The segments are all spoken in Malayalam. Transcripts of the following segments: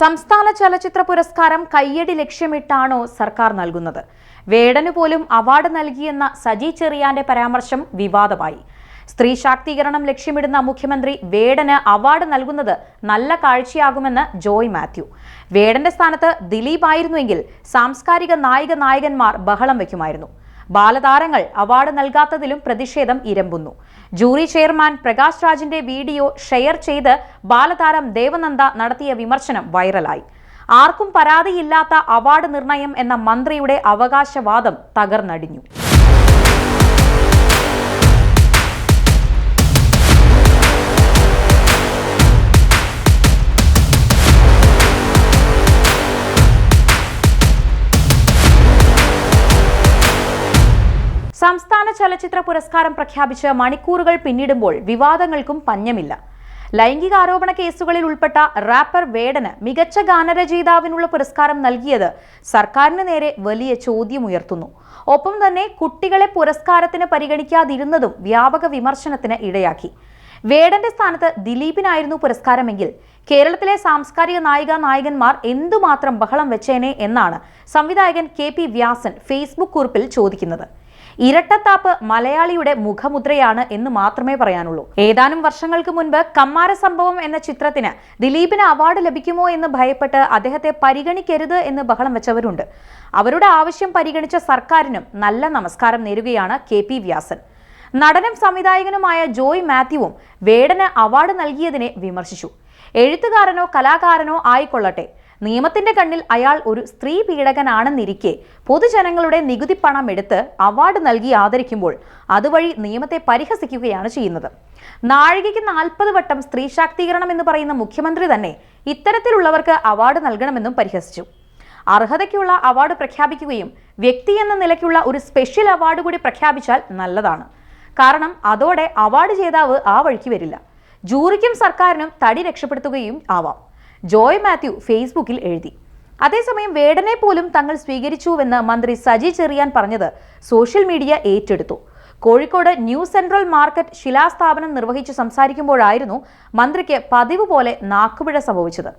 സംസ്ഥാന ചലച്ചിത്ര പുരസ്കാരം കയ്യടി ലക്ഷ്യമിട്ടാണോ സർക്കാർ നൽകുന്നത്? വേടന് പോലും അവാർഡ് നൽകിയെന്ന സജി ചെറിയാന്റെ പരാമർശം വിവാദമായി. സ്ത്രീ ശാക്തീകരണം ലക്ഷ്യമിടുന്ന മുഖ്യമന്ത്രി വേടന് അവാർഡ് നൽകുന്നത് നല്ല കാഴ്ചയാകുമെന്ന് ജോയ് മാത്യു. വേടന്റെ സ്ഥാനത്ത് ദിലീപ് ആയിരുന്നുവെങ്കിൽ സാംസ്കാരിക നായിക നായകന്മാർ ബഹളം വയ്ക്കുമായിരുന്നു. ബാലതാരങ്ങൾ അവാർഡ് നൽകാത്തതിലും പ്രതിഷേധം ഇരമ്പുന്നു. ജൂറി ചെയർമാൻ പ്രകാശ് രാജിന്റെ വീഡിയോ ഷെയർ ചെയ്ത് ബാലതാരം ദേവനന്ദ നടത്തിയ വിമർശനം വൈറലായി. ആർക്കും പരാതിയില്ലാത്ത അവാർഡ് നിർണയം എന്ന മന്ത്രിയുടെ അവകാശവാദം തകർന്നടിഞ്ഞു. സംസ്ഥാന ചലച്ചിത്ര പുരസ്കാരം പ്രഖ്യാപിച്ച് മണിക്കൂറുകൾ പിന്നിടുമ്പോൾ വിവാദങ്ങൾക്കും പഞ്ഞമില്ല. ലൈംഗിക ആരോപണ കേസുകളിൽ ഉൾപ്പെട്ട റാപ്പർ വേടന് മികച്ച ഗാനരചയിതാവിനുള്ള പുരസ്കാരം നൽകിയത് സർക്കാരിന് നേരെ വലിയ ചോദ്യമുയർത്തുന്നു. ഒപ്പം തന്നെ കുട്ടികളെ പുരസ്കാരത്തിന് പരിഗണിക്കാതിരുന്നതും വ്യാപക വിമർശനത്തിന് ഇടയാക്കി. വേടന്റെ സ്ഥാനത്ത് ദിലീപിനായിരുന്നു പുരസ്കാരമെങ്കിൽ കേരളത്തിലെ സാംസ്കാരിക നായിക നായകന്മാർ എന്തുമാത്രം ബഹളം വെച്ചേനെ എന്നാണ് സംവിധായകൻ കെ പി വ്യാസൻ ഫേസ്ബുക്ക് കുറിപ്പിൽ ചോദിക്കുന്നത്. ഇരട്ടത്താപ്പ് മലയാളിയുടെ മുഖമുദ്രയാണ് എന്ന് മാത്രമേ പറയാനുള്ളൂ. ഏതാനും വർഷങ്ങൾക്ക് മുൻപ് കമ്മാര സംഭവം എന്ന ചിത്രത്തിന് ദിലീപിന് അവാർഡ് ലഭിക്കുമോ എന്ന് ഭയപ്പെട്ട് അദ്ദേഹത്തെ പരിഗണിക്കരുത് എന്ന് ബഹളം വെച്ചവരുണ്ട്. അവരുടെ ആവശ്യം പരിഗണിച്ച സർക്കാരിനും നല്ല നമസ്കാരം നേരുകയാണ് കെ പി വ്യാസൻ. നടനും സംവിധായകനുമായ ജോയ് മാത്യുവും വേടന് അവാർഡ് നൽകിയതിനെ വിമർശിച്ചു. എഴുത്തുകാരനോ കലാകാരനോ ആയിക്കൊള്ളട്ടെ. നിയമത്തിന്റെ കണ്ണിൽ അയാൾ ഒരു സ്ത്രീ പീഡകനാണെന്നിരിക്കെ പൊതുജനങ്ങളുടെ നികുതി പണം എടുത്ത് അവാർഡ് നൽകി ആദരിക്കുമ്പോൾ അതുവഴി നിയമത്തെ പരിഹസിക്കുകയാണ് ചെയ്യുന്നത്. നാഴികയ്ക്ക് നാൽപ്പത് വട്ടം സ്ത്രീ ശാക്തീകരണം എന്ന് പറയുന്ന മുഖ്യമന്ത്രി തന്നെ ഇത്തരത്തിലുള്ളവർക്ക് അവാർഡ് നൽകണമെന്നും പരിഹസിച്ചു. അർഹതയ്ക്കുള്ള അവാർഡ് പ്രഖ്യാപിക്കുകയും വ്യക്തി എന്ന നിലയ്ക്കുള്ള ഒരു സ്പെഷ്യൽ അവാർഡ് കൂടി പ്രഖ്യാപിച്ചാൽ നല്ലതാണ്. കാരണം അതോടെ അവാർഡ് ജേതാവ് ആ വഴിക്ക് വരില്ല. ജൂറിക്കും സർക്കാരിനും തടി രക്ഷപ്പെടുത്തുകയും ആവാം. ജോയ് മാത്യു ഫേസ്ബുക്കിൽ എഴുതി. അതേസമയം വേടനെ പോലും തങ്ങൾ സ്വീകരിച്ചുവെന്ന് മന്ത്രി സജി ചെറിയാൻ പറഞ്ഞത് സോഷ്യൽ മീഡിയ ഏറ്റെടുത്തു. കോഴിക്കോട് ന്യൂ സെൻട്രൽ മാർക്കറ്റ് ശിലാസ്ഥാപനം നിർവഹിച്ച് സംസാരിക്കുമ്പോഴായിരുന്നു മന്ത്രിക്ക് പതിവ് പോലെ നാക്കുപിഴ സംഭവിച്ചത്.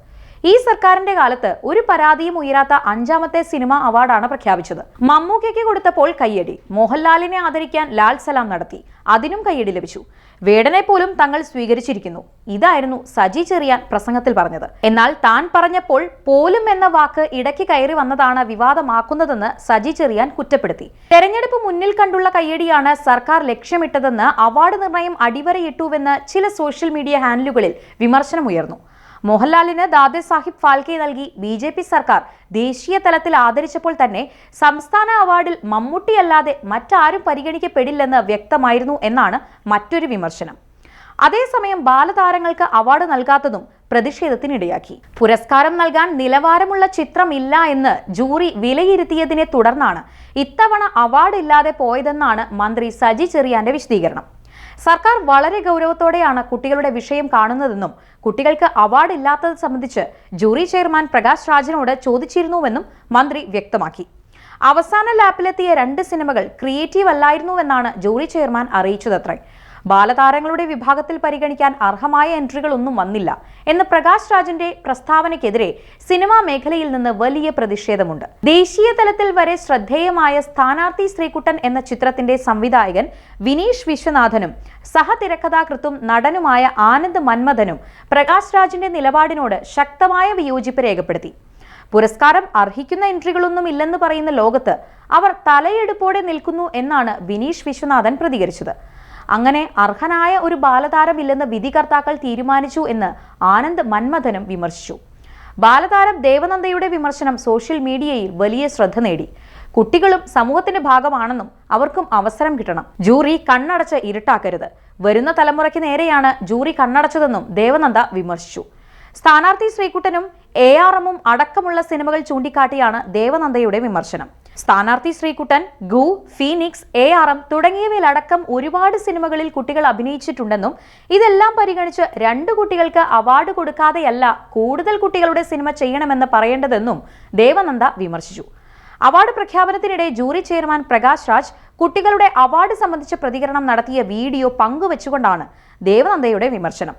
ഈ സർക്കാരിന്റെ കാലത്ത് ഒരു പരാതിയും ഉയരാത്ത അഞ്ചാമത്തെ സിനിമ അവാർഡാണ് പ്രഖ്യാപിച്ചത്. മമ്മൂക്കയ്ക്ക് കൊടുത്തപ്പോൾ കയ്യടി. മോഹൻലാലിനെ ആദരിക്കാൻ ലാൽ സലാം നടത്തി. അതിനും കയ്യടി ലഭിച്ചു. വേടനെ പോലും തങ്ങൾ സ്വീകരിച്ചിരിക്കുന്നു. ഇതായിരുന്നു സജി ചെറിയാൻ പ്രസംഗത്തിൽ പറഞ്ഞത്. എന്നാൽ താൻ പറഞ്ഞപ്പോൾ പോലും എന്ന വാക്ക് ഇടയ്ക്ക് കയറി വന്നതാണ് വിവാദമാക്കുന്നതെന്ന് സജി ചെറിയാൻ കുറ്റപ്പെടുത്തി. തെരഞ്ഞെടുപ്പ് മുന്നിൽ കണ്ടുള്ള കയ്യടിയാണ് സർക്കാർ ലക്ഷ്യമിട്ടതെന്ന് അവാർഡ് നിർണയം അടിവരയിട്ടുവെന്ന് ചില സോഷ്യൽ മീഡിയ ഹാൻഡലുകളിൽ വിമർശനമുയർന്നു. മോഹൻലാലിന് ദാദേ സാഹിബ് ഫാൽക്കെ നൽകി ബി ജെ പി സർക്കാർ ദേശീയ തലത്തിൽ ആദരിച്ചപ്പോൾ തന്നെ സംസ്ഥാന അവാർഡിൽ മമ്മൂട്ടിയല്ലാതെ മറ്റാരും പരിഗണിക്കപ്പെടില്ലെന്ന് വ്യക്തമായിരുന്നു എന്നാണ് മറ്റൊരു വിമർശനം. അതേസമയം ബാലതാരങ്ങൾക്ക് അവാർഡ് നൽകാത്തതും പ്രതിഷേധത്തിനിടയാക്കി. പുരസ്കാരം നൽകാൻ നിലവാരമുള്ള ചിത്രം ഇല്ല എന്ന് ജൂറി വിലയിരുത്തിയതിനെ തുടർന്നാണ് ഇത്തവണ അവാർഡ് ഇല്ലാതെ പോയതെന്നാണ് മന്ത്രി സജി ചെറിയാന്റെ വിശദീകരണം. സർക്കാർ വളരെ ഗൗരവത്തോടെയാണ് കുട്ടികളുടെ വിഷയം കാണുന്നതെന്നും കുട്ടികൾക്ക് അവാർഡ് ഇല്ലാത്തത് സംബന്ധിച്ച് ജൂറി ചെയർമാൻ പ്രകാശ് രാജിനോട് ചോദിച്ചിരുന്നുവെന്നും മന്ത്രി വ്യക്തമാക്കി. അവസാന ലാപ്പിലെത്തിയ രണ്ട് സിനിമകൾ ക്രിയേറ്റീവ് അല്ലായിരുന്നുവെന്നാണ് ജൂറി ചെയർമാൻ അറിയിച്ചതത്രേ. ബാലതാരങ്ങളുടെ വിഭാഗത്തിൽ പരിഗണിക്കാൻ അർഹമായ എൻട്രികളൊന്നും വന്നില്ല. എന്ന് പ്രകാശ് രാജിന്റെ പ്രസ്താവനയ്ക്കെതിരെ സിനിമാ മേഖലയിൽ നിന്ന് വലിയ പ്രതിഷേധമുണ്ട്. ദേശീയ തലത്തിൽ വരെ ശ്രദ്ധേയമായ സ്ഥാനാർത്ഥി ശ്രീകുട്ടൻ എന്ന ചിത്രത്തിന്റെ സംവിധായകൻ വിനീഷ് വിശ്വനാഥനും സഹതിരക്കഥാകൃത്തും നടനുമായ ആനന്ദ് മന്മഥനും പ്രകാശ് രാജിന്റെ നിലപാടിനോട് ശക്തമായ വിയോജിപ്പ് രേഖപ്പെടുത്തി. പുരസ്കാരം അർഹിക്കുന്ന എൻട്രികളൊന്നും ഇല്ലെന്ന് പറയുന്ന ലോകത്ത് അവർ തലയെടുപ്പോടെ നിൽക്കുന്നു എന്നാണ് വിനീഷ് വിശ്വനാഥൻ പ്രതികരിച്ചത്. അങ്ങനെ അർഹനായ ഒരു ബാലതാരമില്ലെന്ന് വിധികർത്താക്കൾ തീരുമാനിച്ചു എന്ന് ആനന്ദ് മന്മഥനും വിമർശിച്ചു. ബാലതാരം ദേവനന്ദയുടെ വിമർശനം സോഷ്യൽ മീഡിയയിൽ വലിയ ശ്രദ്ധ നേടി. കുട്ടികളും സമൂഹത്തിന്റെ ഭാഗമാണെന്നും അവർക്കും അവസരം കിട്ടണം. ജൂറി കണ്ണടച്ച് ഇരുട്ടാക്കരുത്. വരുന്ന തലമുറയ്ക്ക് നേരെയാണ് ജൂറി കണ്ണടച്ചതെന്നും ദേവനന്ദ വിമർശിച്ചു. സ്ഥാനാർത്ഥി ശ്രീകുട്ടനും എ ആർ എമ്മും അടക്കമുള്ള സിനിമകൾ ചൂണ്ടിക്കാട്ടിയാണ് ദേവനന്ദയുടെ വിമർശനം. സ്ഥാനാർത്ഥി ശ്രീകുട്ടൻ ഗു ഫീനിക്സ് എ ആർ എം തുടങ്ങിയവയിലടക്കം ഒരുപാട് സിനിമകളിൽ കുട്ടികൾ അഭിനയിച്ചിട്ടുണ്ടെന്നും ഇതെല്ലാം പരിഗണിച്ച് രണ്ട് കുട്ടികൾക്ക് അവാർഡ് കൊടുക്കാതെയല്ല കൂടുതൽ കുട്ടികളുടെ സിനിമ ചെയ്യണമെന്ന് പറയേണ്ടതെന്നും ദേവനന്ദ വിമർശിച്ചു. അവാർഡ് പ്രഖ്യാപനത്തിനിടെ ജൂറി ചെയർമാൻ പ്രകാശ് രാജ് കുട്ടികളുടെ അവാർഡ് സംബന്ധിച്ച പ്രതികരണം നടത്തിയ വീഡിയോ പങ്കുവച്ചുകൊണ്ടാണ് ദേവനന്ദയുടെ വിമർശനം.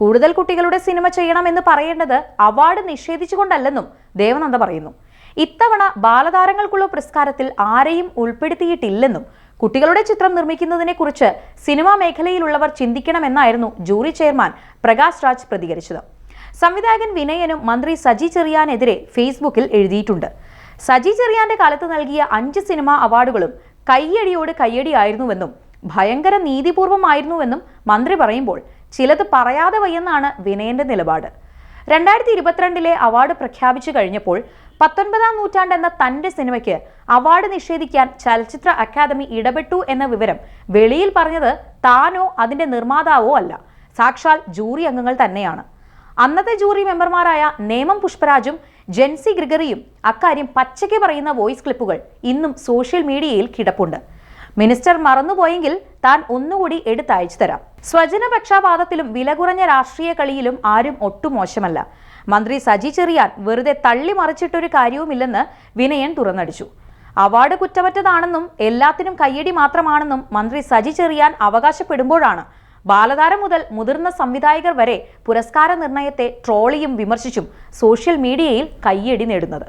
കൂടുതൽ കുട്ടികളുടെ സിനിമ ചെയ്യണമെന്ന് പറയേണ്ടത് അവാർഡ് നിഷേധിച്ചുകൊണ്ടല്ലെന്നും ദേവനന്ദ പറയുന്നു. ഇത്തവണ ബാലതാരങ്ങൾക്കുള്ള പുരസ്കാരത്തിൽ ആരെയും ഉൾപ്പെടുത്തിയിട്ടില്ലെന്നും കുട്ടികളുടെ ചിത്രം നിർമ്മിക്കുന്നതിനെക്കുറിച്ച് സിനിമാ മേഖലയിലുള്ളവർ ചിന്തിക്കണമെന്നായിരുന്നു ജൂറി ചെയർമാൻ പ്രകാശ് രാജ് പ്രതികരിച്ചത്. സംവിധായകൻ വിനയനും മന്ത്രി സജി ചെറിയാനെതിരെ ഫേസ്ബുക്കിൽ എഴുതിയിട്ടുണ്ട്. സജി ചെറിയാന്റെ കാലത്ത് നൽകിയ അഞ്ച് സിനിമാ അവാർഡുകളും കയ്യടിയോട് കയ്യടിയായിരുന്നുവെന്നും ഭയങ്കര നീതിപൂർവമായിരുന്നുവെന്നും മന്ത്രി പറയുമ്പോൾ ചിലത് പറയാതെ വയ്യെന്നാണ് വിനയന്റെ നിലപാട്. രണ്ടായിരത്തി ഇരുപത്തിരണ്ടിലെ അവാർഡ് പ്രഖ്യാപിച്ചു കഴിഞ്ഞപ്പോൾ പത്തൊൻപതാം നൂറ്റാണ്ടെന്ന തന്റെ സിനിമയ്ക്ക് അവാർഡ് നിഷേധിക്കാൻ ചലച്ചിത്ര അക്കാദമി ഇടപെട്ടു എന്ന വിവരം വെളിയിൽ പറഞ്ഞത് താനോ അതിന്റെ നിർമ്മാതാവോ അല്ല. സാക്ഷാൽ ജൂറി അംഗങ്ങൾ തന്നെയാണ്. അന്നത്തെ ജൂറി മെമ്പർമാരായ നേമം പുഷ്പരാജും ജെൻസി ഗ്രിഗറിയും അക്കാര്യം പച്ചയ്ക്ക് പറയുന്ന വോയിസ് ക്ലിപ്പുകൾ ഇന്നും സോഷ്യൽ മീഡിയയിൽ കിടപ്പുണ്ട്. മിനിസ്റ്റർ മറന്നുപോയെങ്കിൽ താൻ ഒന്നുകൂടി എടുത്തയച്ചു തരാം. സ്വജനപക്ഷപാതത്തിലും വില കുറഞ്ഞ രാഷ്ട്രീയ കളിയിലും ആരും ഒട്ടും മോശമല്ല. മന്ത്രി സജി ചെറിയാൻ വെറുതെ തള്ളി മറിച്ചിട്ടൊരു കാര്യവുമില്ലെന്ന് വിനയൻ തുറന്നടിച്ചു. അവാർഡ് കുറ്റമറ്റതാണെന്നും എല്ലാത്തിനും കയ്യടി മാത്രമാണെന്നും മന്ത്രി സജി ചെറിയാൻ അവകാശപ്പെടുമ്പോഴാണ് ബാലതാരം മുതൽ മുതിർന്ന സംവിധായകർ വരെ പുരസ്കാര നിർണയത്തെ ട്രോളിയും വിമർശിച്ചും സോഷ്യൽ മീഡിയയിൽ കയ്യടി നേടുന്നത്.